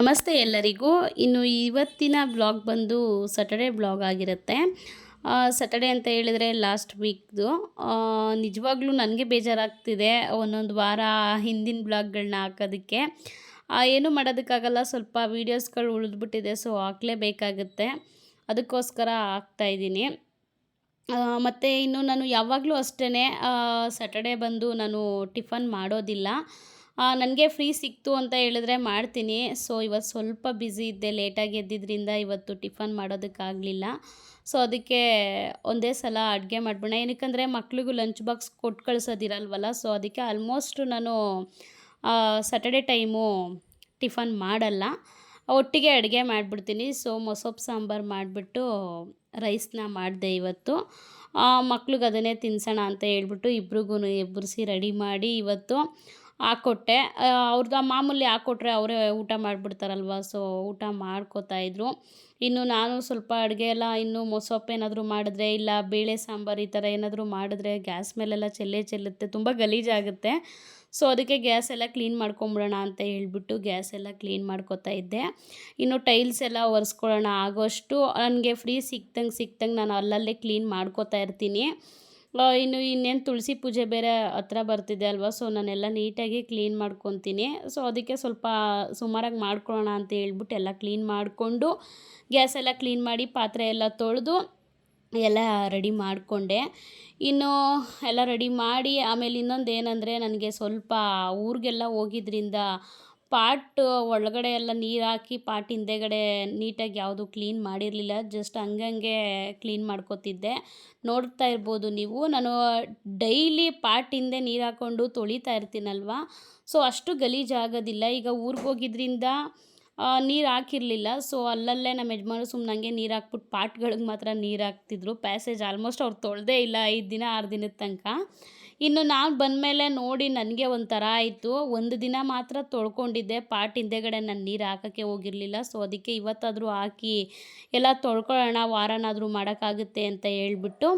ನಮಸ್ತೆ ಎಲ್ಲರಿಗೂ. ಇನ್ನು ಇವತ್ತಿನ ಬ್ಲಾಗ್ ಬಂದು ಸಟರ್ಡೆ ಬ್ಲಾಗ್ ಆಗಿರುತ್ತೆ. ಸಟರ್ಡೆ ಅಂತ ಹೇಳಿದರೆ ಲಾಸ್ಟ್ ವೀಕ್ದು ನಿಜವಾಗ್ಲೂ ನನಗೆ ಬೇಜಾರಾಗ್ತಿದೆ ಒಂದೊಂದು ವಾರ ಹಿಂದಿನ ಬ್ಲಾಗ್ಗಳನ್ನ ಹಾಕೋದಕ್ಕೆ. ಏನು ಮಾಡೋದಕ್ಕಾಗಲ್ಲ, ಸ್ವಲ್ಪ ವೀಡಿಯೋಸ್ಗಳು ಉಳಿದ್ಬಿಟ್ಟಿದೆ ಸೊ ಹಾಕಲೇಬೇಕಾಗುತ್ತೆ. ಅದಕ್ಕೋಸ್ಕರ ಹಾಕ್ತಾಯಿದ್ದೀನಿ ಮತ್ತು ಇನ್ನು ನಾನು ಯಾವಾಗಲೂ ಅಷ್ಟೇ ಸಟರ್ಡೆ ಬಂದು ನಾನು ಟಿಫನ್ ಮಾಡೋದಿಲ್ಲ. ನನಗೆ ಫ್ರೀ ಸಿಕ್ತು ಅಂತ ಹೇಳಿದ್ರೆ ಮಾಡ್ತೀನಿ. ಸೊ ಇವತ್ತು ಸ್ವಲ್ಪ ಬ್ಯುಸಿ ಇದ್ದೆ ಲೇಟಾಗಿ ಎದ್ದಿದ್ದರಿಂದ ಇವತ್ತು ಟಿಫನ್ ಮಾಡೋದಕ್ಕಾಗಲಿಲ್ಲ. ಸೊ ಅದಕ್ಕೆ ಒಂದೇ ಸಲ ಅಡುಗೆ ಮಾಡ್ಬಿಡೋಣ. ಏನಕ್ಕಂದರೆ ಮಕ್ಳಿಗೂ ಲಂಚ್ ಬಾಕ್ಸ್ ಕೊಟ್ಟು ಕಳ್ಸೋದಿರಲ್ವಲ್ಲ ಸೊ ಅದಕ್ಕೆ ಆಲ್ಮೋಸ್ಟ್ ನಾನು ಸ್ಯಾಟರ್ಡೇ ಟೈಮು ಟಿಫನ್ ಮಾಡಲ್ಲ. ಒಟ್ಟಿಗೆ ಅಡುಗೆ ಮಾಡಿಬಿಡ್ತೀನಿ. ಸೊ ಮೊಸೊಪ್ಪು ಸಾಂಬಾರು ಮಾಡಿಬಿಟ್ಟು ರೈಸ್ನ ಮಾಡಿದೆ ಇವತ್ತು. ಮಕ್ಳಿಗೆ ಅದನ್ನೇ ತಿನ್ಸೋಣ ಅಂತ ಹೇಳ್ಬಿಟ್ಟು ಇಬ್ರಿಗೂ ಎಬ್ಬರಿಸಿ ರೆಡಿ ಮಾಡಿ ಇವತ್ತು ಹಾಕ್ಕೊಟ್ಟೆ ಅವ್ರದ್ದು ಮಾಮೂಲಿ ಹಾಕ್ಕೊಟ್ರೆ ಅವರೇ ಊಟ ಮಾಡಿಬಿಡ್ತಾರಲ್ವ, ಸೊ ಊಟ ಮಾಡ್ಕೋತಾ ಇದ್ರು. ಇನ್ನು ನಾನು ಸ್ವಲ್ಪ ಅಡುಗೆ ಎಲ್ಲ ಇನ್ನು ಮೊಸೊಪ್ಪು ಏನಾದರೂ ಮಾಡಿದ್ರೆ, ಇಲ್ಲ ಬೇಳೆ ಸಾಂಬಾರು ಈ ಥರ ಏನಾದರೂ ಮಾಡಿದ್ರೆ ಗ್ಯಾಸ್ ಮೇಲೆಲ್ಲ ಚೆಲ್ಲೇ ಚೆಲ್ಲುತ್ತೆ, ತುಂಬ ಗಲೀಜಾಗುತ್ತೆ. ಸೊ ಅದಕ್ಕೆ ಗ್ಯಾಸ್ ಎಲ್ಲ ಕ್ಲೀನ್ ಮಾಡ್ಕೊಂಬಿಡೋಣ ಅಂತ ಹೇಳ್ಬಿಟ್ಟು ಗ್ಯಾಸ್ ಎಲ್ಲ ಕ್ಲೀನ್ ಮಾಡ್ಕೋತಾ ಇದ್ದೆ. ಇನ್ನು ಟೈಲ್ಸ್ ಎಲ್ಲ ಒರೆಸ್ಕೊಳ್ಳೋಣ ಆಗೋಷ್ಟು. ನನಗೆ ಫ್ರೀ ಸಿಕ್ತಂಗೆ ಸಿಕ್ತಂಗೆ ನಾನು ಅಲ್ಲಲ್ಲೇ ಕ್ಲೀನ್ ಮಾಡ್ಕೋತಾ ಇರ್ತೀನಿ. ಇನ್ನು ಇನ್ನೇನು ತುಳಸಿ ಪೂಜೆ ಬೇರೆ ಹತ್ರ ಬರ್ತಿದೆ ಅಲ್ವಾ? ಸೊ ನಾನೆಲ್ಲ ನೀಟಾಗಿ ಕ್ಲೀನ್ ಮಾಡ್ಕೊತೀನಿ. ಸೊ ಅದಕ್ಕೆ ಸ್ವಲ್ಪ ಸುಮಾರಾಗಿ ಮಾಡ್ಕೊಳ್ಳೋಣ ಅಂತ ಹೇಳ್ಬಿಟ್ಟು ಎಲ್ಲ ಕ್ಲೀನ್ ಮಾಡಿಕೊಂಡು ಗ್ಯಾಸ್ ಎಲ್ಲ ಕ್ಲೀನ್ ಮಾಡಿ ಪಾತ್ರೆ ಎಲ್ಲ ತೊಳೆದು ಎಲ್ಲ ರೆಡಿ ಮಾಡಿಕೊಂಡೆ. ಇನ್ನು ಎಲ್ಲ ರೆಡಿ ಮಾಡಿ, ಆಮೇಲೆ ಇನ್ನೊಂದು ಏನಂದರೆ ನನಗೆ ಸ್ವಲ್ಪ ಊರಿಗೆಲ್ಲ ಹೋಗಿದ್ರಿಂದ ಪಾಟ್ ಒಳಗಡೆ ಎಲ್ಲ ನೀರು ಹಾಕಿ ಪಾಟ್ ಹಿಂದೆಗಡೆ ನೀಟಾಗಿ ಯಾವುದು ಕ್ಲೀನ್ ಮಾಡಿರಲಿಲ್ಲ. ಜಸ್ಟ್ ಹಂಗಂಗೆ ಕ್ಲೀನ್ ಮಾಡ್ಕೋತಿದ್ದೆ. ನೋಡ್ತಾ ಇರ್ಬೋದು ನೀವು. ನಾನು ಡೈಲಿ ಪಾಟ್ ಹಿಂದೆ ನೀರು ಹಾಕ್ಕೊಂಡು ತೊಳಿತಾ ಇರ್ತೀನಲ್ವ? ಸೊ ಅಷ್ಟು ಗಲೀಜಾಗೋದಿಲ್ಲ ಈಗ ಊರಿಗೆ ಹೋಗಿದ್ರಿಂದ ನೀರು ಹಾಕಿರಲಿಲ್ಲ. ಸೊ ಅಲ್ಲಲ್ಲೇ ನಮ್ಮ ಯಜಮಾನರು ಸುಮ್ಮನೆ ಹಂಗೆ ನೀರು ಹಾಕ್ಬಿಟ್ಟು ಪಾಟ್ಗಳಿಗೆ ಮಾತ್ರ ನೀರು ಹಾಕ್ತಿದ್ರು. ಪ್ಯಾಸೇಜ್ ಆಲ್ಮೋಸ್ಟ್ ಅವ್ರು ತೊಳೆದೇ ಇಲ್ಲ ಐದು ದಿನ, ಆರು ದಿನದ ತನಕ. ಇನ್ನು ನಾನು ಬಂದಮೇಲೆ ನೋಡಿ ನನಗೆ ಒಂಥರ ಆಯಿತು. ಒಂದು ದಿನ ಮಾತ್ರ ತೊಳ್ಕೊಂಡಿದ್ದೆ. ಪಾಟ್ ಹಿಂದೆಗಡೆ ನಾನು ನೀರು ಹಾಕೋಕ್ಕೆ ಹೋಗಿರಲಿಲ್ಲ. ಸೊ ಅದಕ್ಕೆ ಇವತ್ತಾದರೂ ಹಾಕಿ ಎಲ್ಲ ತೊಳ್ಕೊಳ್ಳೋಣ, ವಾರನಾದರೂ ಮಾಡೋಕ್ಕಾಗುತ್ತೆ ಅಂತ ಹೇಳ್ಬಿಟ್ಟು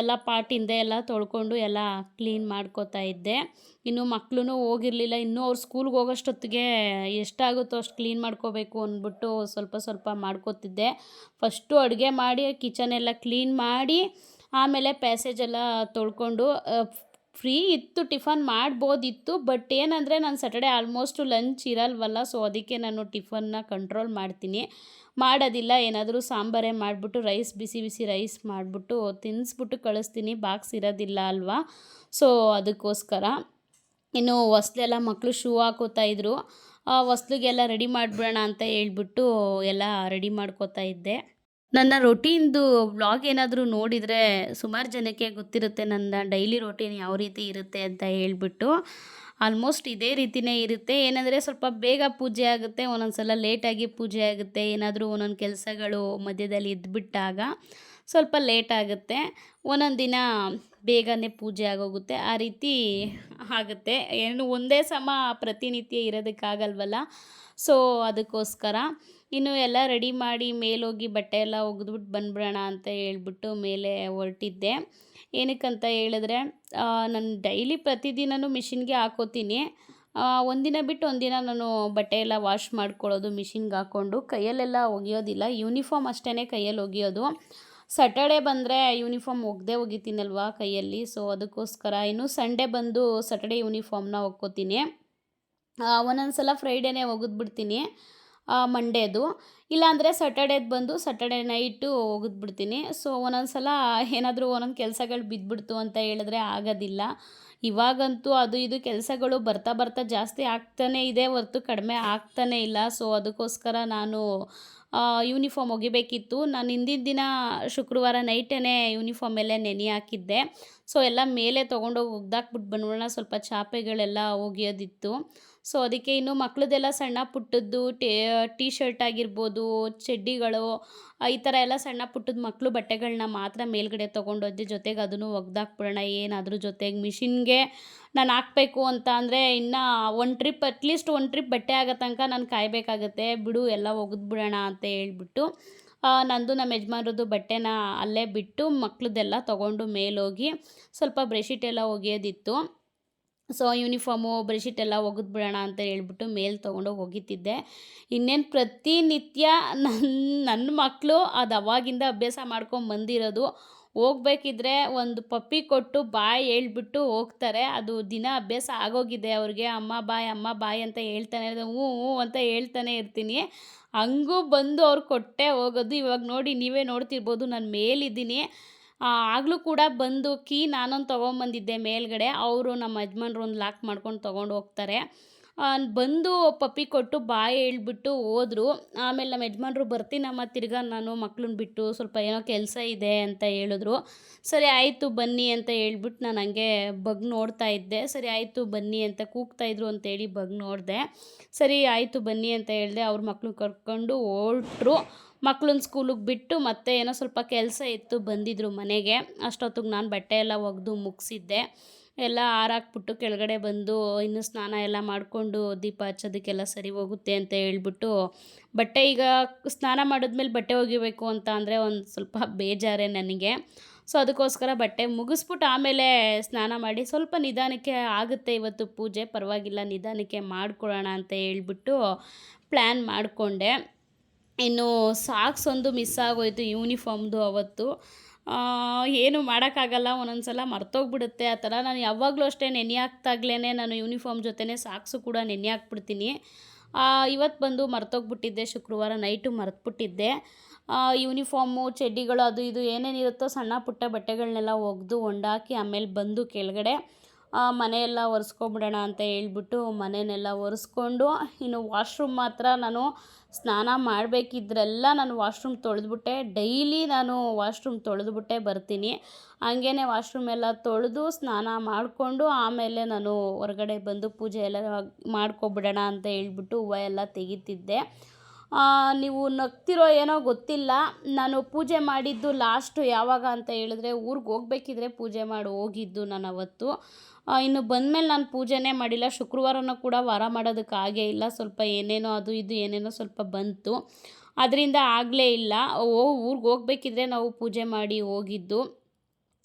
ಎಲ್ಲ ಪಾಟ್ ಹಿಂದೆ ಎಲ್ಲ ತೊಳ್ಕೊಂಡು ಎಲ್ಲ ಕ್ಲೀನ್ ಮಾಡ್ಕೋತಾ ಇದ್ದೆ. ಇನ್ನು ಮಕ್ಕಳೂ ಹೋಗಿರಲಿಲ್ಲ. ಇನ್ನೂ ಅವ್ರು ಸ್ಕೂಲ್ಗೆ ಹೋಗೋಷ್ಟೊತ್ತಿಗೆ ಎಷ್ಟಾಗುತ್ತೋ ಅಷ್ಟು ಕ್ಲೀನ್ ಮಾಡ್ಕೋಬೇಕು ಅಂದ್ಬಿಟ್ಟು ಸ್ವಲ್ಪ ಸ್ವಲ್ಪ ಮಾಡ್ಕೋತಿದ್ದೆ. ಫಸ್ಟು ಅಡುಗೆ ಮಾಡಿ ಕಿಚನ್ ಎಲ್ಲ ಕ್ಲೀನ್ ಮಾಡಿ ಆಮೇಲೆ ಪ್ಯಾಸೇಜ್ ಎಲ್ಲ ತೊಳ್ಕೊಂಡು ಫ್ರೀ ಇತ್ತು ಟಿಫನ್ ಮಾಡ್ಬೋದಿತ್ತು ಬಟ್ ಏನಂದರೆ ನಾನು ಸ್ಯಾಟರ್ಡೆ ಆಲ್ಮೋಸ್ಟು ಲಂಚ್ ಇರಲ್ವಲ್ಲ ಸೊ ಅದಕ್ಕೆ ನಾನು ಟಿಫನ್ನ ಕಂಟ್ರೋಲ್ ಮಾಡ್ತೀನಿ. ಮಾಡೋದಿಲ್ಲ, ಏನಾದರೂ ಸಾಂಬಾರೇ ಮಾಡಿಬಿಟ್ಟು ರೈಸ್ ಬಿಸಿ ಬಿಸಿ ರೈಸ್ ಮಾಡಿಬಿಟ್ಟು ತಿನ್ನಿಸ್ಬಿಟ್ಟು ಕಳಿಸ್ತೀನಿ ಬಾಕ್ಸ್ ಇರೋದಿಲ್ಲ ಅಲ್ವಾ? ಸೊ ಅದಕ್ಕೋಸ್ಕರ. ಇನ್ನು ಹೊಸ್ಲೆಲ್ಲ ಮಕ್ಕಳು ಶೂ ಹಾಕೋತಾ ಇದ್ರು. ಆ, ಹೊಸ್ಲಿಗೆಲ್ಲ ರೆಡಿ ಮಾಡಿಬಿಡೋಣ ಅಂತ ಹೇಳ್ಬಿಟ್ಟು ಎಲ್ಲ ರೆಡಿ ಮಾಡ್ಕೋತಾ ಇದ್ದೆ. ನನ್ನ ರೊಟೀನ್ದು ವ್ಲಾಗ್ ಏನಾದರೂ ನೋಡಿದರೆ ಸುಮಾರು ಜನಕ್ಕೆ ಗೊತ್ತಿರುತ್ತೆ ನನ್ನ ಡೈಲಿ ರೊಟೀನ್ ಯಾವ ರೀತಿ ಇರುತ್ತೆ ಅಂತ ಹೇಳ್ಬಿಟ್ಟು. ಆಲ್ಮೋಸ್ಟ್ ಇದೇ ರೀತಿಯೇ ಇರುತ್ತೆ. ಏನಂದರೆ ಸ್ವಲ್ಪ ಬೇಗ ಪೂಜೆ ಆಗುತ್ತೆ ಒಂದೊಂದು ಸಲ ಲೇಟಾಗಿ ಪೂಜೆ ಆಗುತ್ತೆ, ಏನಾದರೂ ಒಂದೊಂದು ಕೆಲಸಗಳು ಮಧ್ಯದಲ್ಲಿ ಇದ್ಬಿಟ್ಟಾಗ ಸ್ವಲ್ಪ ಲೇಟ್ ಆಗುತ್ತೆ. ಒಂದೊಂದು ದಿನ ಬೇಗನೆ ಪೂಜೆ ಆಗೋಗುತ್ತೆ. ಆ ರೀತಿ ಆಗುತ್ತೆ. ಏನು ಒಂದೇ ಸಮ ಪ್ರತಿನಿತ್ಯ ಇರೋದಕ್ಕಾಗಲ್ವಲ್ಲ. ಸೊ ಅದಕ್ಕೋಸ್ಕರ ಇನ್ನು ಎಲ್ಲ ರೆಡಿ ಮಾಡಿ ಮೇಲೋಗಿ ಬಟ್ಟೆ ಎಲ್ಲ ಒಗೆದ್ಬಿಟ್ಟು ಬಂದ್ಬಿಡೋಣ ಅಂತ ಹೇಳ್ಬಿಟ್ಟು ಮೇಲೆ ಹೊರಟಿದ್ದೆ. ಏನಕ್ಕಂತ ಹೇಳಿದ್ರೆ ನಾನು ಡೈಲಿ ಪ್ರತಿದಿನವೂ ಮಿಷಿನ್ಗೆ ಹಾಕೋತೀನಿ. ಒಂದಿನ ಬಿಟ್ಟು ಒಂದಿನ ನಾನು ಬಟ್ಟೆ ಎಲ್ಲ ವಾಶ್ ಮಾಡ್ಕೊಳ್ಳೋದು ಮಿಷಿನ್ಗೆ ಹಾಕ್ಕೊಂಡು ಕೈಯಲ್ಲೆಲ್ಲ ಒಗೆಯೋದಿಲ್ಲ. ಯೂನಿಫಾರ್ಮ್ ಅಷ್ಟೇ ಕೈಯಲ್ಲಿ ಒಗೆಯೋದು. ಸ್ಯಾಟರ್ಡೇ ಬಂದರೆ ಯೂನಿಫಾರ್ಮ್ ಒಗ್ದೇ ಒಗಿತೀನಲ್ವಾ ಕೈಯಲ್ಲಿ? ಸೊ ಅದಕ್ಕೋಸ್ಕರ ಇನ್ನು ಸಂಡೇ ಬಂದು ಸ್ಯಾಟರ್ಡೇ ಯೂನಿಫಾರ್ಮ್ನ ಒಗ್ಕೋತೀನಿ. ಒಂದೊಂದು ಸಲ ಫ್ರೈಡೇನೇ ಒಗೆದ್ಬಿಡ್ತೀನಿ. ಮಂಡೇದು ಇಲ್ಲಾಂದರೆ ಸಟರ್ಡೇದು ಬಂದು ಸಟರ್ಡೇ ನೈಟು ಒಗೆದ್ಬಿಡ್ತೀನಿ ಸೊ ಒಂದೊಂದು ಸಲ ಏನಾದರೂ ಒಂದೊಂದು ಕೆಲಸಗಳು ಬಿದ್ದುಬಿಡ್ತು ಅಂತ ಹೇಳಿದ್ರೆ ಆಗೋದಿಲ್ಲ. ಇವಾಗಂತೂ ಅದು ಇದು ಕೆಲಸಗಳು ಬರ್ತಾ ಬರ್ತಾ ಜಾಸ್ತಿ ಆಗ್ತಾನೇ ಇದೆ, ಹೊರ್ತು ಕಡಿಮೆ ಆಗ್ತಾನೇ ಇಲ್ಲ. ಸೊ ಅದಕ್ಕೋಸ್ಕರ ನಾನು ಯೂನಿಫಾರ್ಮ್ ಒಗಿಬೇಕಿತ್ತು. ನಾನು ಹಿಂದಿನ ದಿನ ಶುಕ್ರವಾರ ನೈಟೇ ಯೂನಿಫಾರ್ಮ್ ಎಲ್ಲ ನೆನೆ ಹಾಕಿದ್ದೆ. ಸೊ ಎಲ್ಲ ಮೇಲೆ ತೊಗೊಂಡೋಗಿ ಒಗ್ದಾಕ್ಬಿಟ್ಟು ಬಂದ್ಬಿಡೋಣ. ಸ್ವಲ್ಪ ಚಾಪೆಗಳೆಲ್ಲ ಒಗೆಯೋದಿತ್ತು. ಸೊ ಅದಕ್ಕೆ ಇನ್ನು ಮಕ್ಕಳದೆಲ್ಲ ಸಣ್ಣ ಪುಟ್ಟದ್ದು ಟೇ ಟೀ ಶರ್ಟ್ ಆಗಿರ್ಬೋದು, ಚಡ್ಡಿಗಳು ಈ ಥರ ಎಲ್ಲ ಸಣ್ಣ ಪುಟ್ಟದ ಮಕ್ಕಳು ಬಟ್ಟೆಗಳನ್ನ ಮಾತ್ರ ಮೇಲ್ಗಡೆ ತೊಗೊಂಡೋದ್ದೆ ಜೊತೆಗೆ ಅದನ್ನು ಒಗ್ದಾಕ್ಬಿಡೋಣ, ಏನಾದರೂ ಜೊತೆಗೆ ಮಿಷಿನ್ಗೆ ನಾನು ಹಾಕ್ಬೇಕು ಅಂತ ಅಂದರೆ ಇನ್ನು ಒನ್ ಟ್ರಿಪ್ ಅಟ್ಲೀಸ್ಟ್ ಒಂದು ಟ್ರಿಪ್ ಬಟ್ಟೆ ಆಗೋ ತನಕ ನಾನು ಕಾಯಬೇಕಾಗತ್ತೆ. ಬಿಡು, ಎಲ್ಲ ಒಗೆದ್ಬಿಡೋಣ ಅಂತ ಹೇಳ್ಬಿಟ್ಟು ನಂದು ನಮ್ಮ ಯಜಮಾನ್ರದ್ದು ಬಟ್ಟೆನ ಅಲ್ಲೇ ಬಿಟ್ಟು ಮಕ್ಳದ್ದೆಲ್ಲ ತೊಗೊಂಡು ಮೇಲೋಗಿ ಸ್ವಲ್ಪ ಬ್ರೆಶೀಟ್ ಎಲ್ಲ ಒಗೆಯೋದಿತ್ತು. ಸೊ ಯೂನಿಫಾರ್ಮು ಬೆಡ್ಶೀಟ್ ಎಲ್ಲ ಒಗೆದ್ಬಿಡೋಣ ಅಂತ ಹೇಳ್ಬಿಟ್ಟು ಮೇಲೆ ತೊಗೊಂಡೋಗಿ ಒಗಿತಿದ್ದೆ ಇನ್ನೇನು ಪ್ರತಿನಿತ್ಯ ನನ್ನ ನನ್ನ ಮಕ್ಕಳು ಅದು ಅವಾಗಿಂದ ಅಭ್ಯಾಸ ಮಾಡ್ಕೊಂಡು ಬಂದಿರೋದು. ಹೋಗ್ಬೇಕಿದ್ರೆ ಒಂದು ಪಪ್ಪಿ ಕೊಟ್ಟು ಬಾಯ್ ಹೇಳ್ಬಿಟ್ಟು ಹೋಗ್ತಾರೆ. ಅದು ದಿನ ಅಭ್ಯಾಸ ಆಗೋಗಿದೆ ಅವ್ರಿಗೆ. ಅಮ್ಮ ಬಾಯ್ ಅಮ್ಮ ಬಾಯ್ ಅಂತ ಹೇಳ್ತಾನೆ ಇರೋದು ಹ್ಞೂ ಹ್ಞೂ ಅಂತ ಹೇಳ್ತಾನೆ ಇರ್ತೀನಿ. ಹಂಗೂ ಬಂದು ಅವ್ರು ಕೊಟ್ಟೆ ಹೋಗೋದು. ಇವಾಗ ನೋಡಿ ನೀವೇ ನೋಡ್ತಿರ್ಬೋದು. ನಾನು ಮೇಲಿದ್ದೀನಿ. ಆಗಲೂ ಕೂಡ ಬಂದು ಕೀ ನಾನೊಂದು ತೊಗೊಂಬಂದಿದ್ದೆ ಮೇಲುಗಡೆ. ಅವರು ನಮ್ಮ ಯಜಮಾನ್ರು ಒಂದು ಲಾಕ್ ಮಾಡ್ಕೊಂಡು ತೊಗೊಂಡು ಹೋಗ್ತಾರೆ. ಆ, ಬಂದು ಪಪ್ಪಿ ಕೊಟ್ಟು ಬಾಯಿ ಹೇಳ್ಬಿಟ್ಟು ಹೋದ್ರು. ಆಮೇಲೆ ನಮ್ಮ ಯಜಮಾನ್ರು ಬರ್ತೀನಮ್ಮ ತಿರ್ಗಾ ನಾನು ಮಕ್ಳನ್ನ ಬಿಟ್ಟು ಸ್ವಲ್ಪ ಏನೋ ಕೆಲಸ ಇದೆ ಅಂತ ಹೇಳಿದ್ರು. ಸರಿ ಆಯಿತು ಬನ್ನಿ ಅಂತ ಹೇಳ್ಬಿಟ್ಟು ನಾನು ಹಂಗೆ ಬಗ್ ನೋಡ್ತಾ ಇದ್ದೆ. ಸರಿ ಆಯಿತು ಬನ್ನಿ ಅಂತ ಕೂಗ್ತಾ ಇದ್ರು ಅಂತೇಳಿ ಬಗ್ ನೋಡಿದೆ. ಸರಿ ಆಯಿತು ಬನ್ನಿ ಅಂತ ಹೇಳಿದೆ ಅವ್ರ ಮಕ್ಕಳು ಕರ್ಕೊಂಡು ಹೊರಟ್ರು. ಮಕ್ಳನ್ನ ಸ್ಕೂಲಿಗೆ ಬಿಟ್ಟು ಮತ್ತೆ ಏನೋ ಸ್ವಲ್ಪ ಕೆಲಸ ಇತ್ತು ಬಂದಿದ್ರು ಮನೆಗೆ. ಅಷ್ಟೊತ್ತಿಗೆ ನಾನು ಬಟ್ಟೆ ಎಲ್ಲ ಒಗೆದು ಮುಗಿಸಿದ್ದೆ. ಎಲ್ಲ ಹಾರಾಕ್ಬಿಟ್ಟು ಕೆಳಗಡೆ ಬಂದು ಇನ್ನು ಸ್ನಾನ ಎಲ್ಲ ಮಾಡಿಕೊಂಡು ದೀಪ ಹಚ್ಚೋದಕ್ಕೆಲ್ಲ ಸರಿ ಹೋಗುತ್ತೆ ಅಂತ ಹೇಳ್ಬಿಟ್ಟು ಬಟ್ಟೆ ಈಗ ಸ್ನಾನ ಮಾಡಿದ್ಮೇಲೆ ಬಟ್ಟೆ ಒಗಿಬೇಕು ಅಂತ ಅಂದರೆ ಒಂದು ಸ್ವಲ್ಪ ಬೇಜಾರೇ ನನಗೆ. ಸೊ ಅದಕ್ಕೋಸ್ಕರ ಬಟ್ಟೆ ಮುಗಿಸ್ಬಿಟ್ಟು ಆಮೇಲೆ ಸ್ನಾನ ಮಾಡಿ ಸ್ವಲ್ಪ ನಿಧಾನಕ್ಕೆ ಆಗುತ್ತೆ ಇವತ್ತು ಪೂಜೆ, ಪರವಾಗಿಲ್ಲ ನಿಧಾನಕ್ಕೆ ಮಾಡ್ಕೊಳ್ಳೋಣ ಅಂತ ಹೇಳ್ಬಿಟ್ಟು ಪ್ಲ್ಯಾನ್ ಮಾಡಿಕೊಂಡೆ. ಇನ್ನು ಸಾಕ್ಸ್ ಒಂದು ಮಿಸ್ ಆಗೋಯ್ತು ಯೂನಿಫಾರ್ಮ್ದು ಅವತ್ತು. ಏನು ಮಾಡೋಕ್ಕಾಗಲ್ಲ ಒಂದೊಂದು ಸಲ ಮರ್ತೋಗ್ಬಿಡುತ್ತೆ. ಆ ಥರ ನಾನು ಯಾವಾಗಲೂ ಅಷ್ಟೇ ನೆನೆ ನಾನು ಯೂನಿಫಾರ್ಮ್ ಜೊತೆನೇ ಸಾಕ್ಸು ಕೂಡ ನೆನೆ ಹಾಕ್ಬಿಡ್ತೀನಿ. ಇವತ್ತು ಬಂದು ಮರ್ತೋಗ್ಬಿಟ್ಟಿದ್ದೆ, ಶುಕ್ರವಾರ ನೈಟು ಮರ್ತುಬಿಟ್ಟಿದ್ದೆ. ಯೂನಿಫಾರ್ಮು ಚಡ್ಡಿಗಳು ಅದು ಇದು ಏನೇನಿರುತ್ತೋ ಸಣ್ಣ ಪುಟ್ಟ ಬಟ್ಟೆಗಳನ್ನೆಲ್ಲ ಒಗೆದು, ಒಂಡಾಕಿ ಆಮೇಲೆ ಬಂದು ಕೆಳಗಡೆ ಮನೆಯೆಲ್ಲ ಒರೆಸ್ಕೊಂಬಿಡೋಣ ಅಂತ ಹೇಳ್ಬಿಟ್ಟು ಮನೆಯನ್ನೆಲ್ಲ ಒರೆಸ್ಕೊಂಡು, ಇನ್ನು ವಾಶ್ರೂಮ್ ಮಾತ್ರ ನಾನು ಸ್ನಾನ ಮಾಡಬೇಕಿದ್ರೆಲ್ಲ ನಾನು ವಾಶ್ರೂಮ್ ತೊಳೆದ್ಬಿಟ್ಟೆ. ಡೈಲಿ ನಾನು ವಾಶ್ರೂಮ್ ತೊಳೆದ್ಬಿಟ್ಟೆ ಬರ್ತೀನಿ. ಹಂಗೇ ವಾಶ್ರೂಮ್ ಎಲ್ಲ ತೊಳೆದು ಸ್ನಾನ ಮಾಡಿಕೊಂಡು ಆಮೇಲೆ ನಾನು ಹೊರಗಡೆ ಬಂದು ಪೂಜೆ ಎಲ್ಲ ಮಾಡ್ಕೊಬಿಡೋಣ ಅಂತ ಹೇಳ್ಬಿಟ್ಟು ಹೂವು ಎಲ್ಲ ತೆಗಿತಿದ್ದೆ. ನೀವು ನಗ್ತಿರೋ ಏನೋ ಗೊತ್ತಿಲ್ಲ. ನಾನು ಪೂಜೆ ಮಾಡಿದ್ದು ಲಾಸ್ಟು ಯಾವಾಗ ಅಂತ ಹೇಳಿದ್ರೆ ಊರಿಗೆ ಹೋಗ್ಬೇಕಿದ್ರೆ ಪೂಜೆ ಮಾಡಿ, ಹೋಗಿದ್ದು ನಾನು ಅವತ್ತು. ಇನ್ನು ಬಂದಮೇಲೆ ನಾನು ಪೂಜೆನೇ ಮಾಡಿಲ್ಲ. ಶುಕ್ರವಾರನೂ ಕೂಡ ವಾರ ಮಾಡೋದಕ್ಕೆ ಆಗೇ ಇಲ್ಲ. ಸ್ವಲ್ಪ ಏನೇನೋ ಅದು ಇದು ಏನೇನೋ ಸ್ವಲ್ಪ ಬಂತು. ಅದರಿಂದ ಆಗಲೇ ಇಲ್ಲ. ಓ, ಊರಿಗೆ ಹೋಗ್ಬೇಕಿದ್ರೆ ನಾವು ಪೂಜೆ ಮಾಡಿ ಹೋಗಿದ್ದು.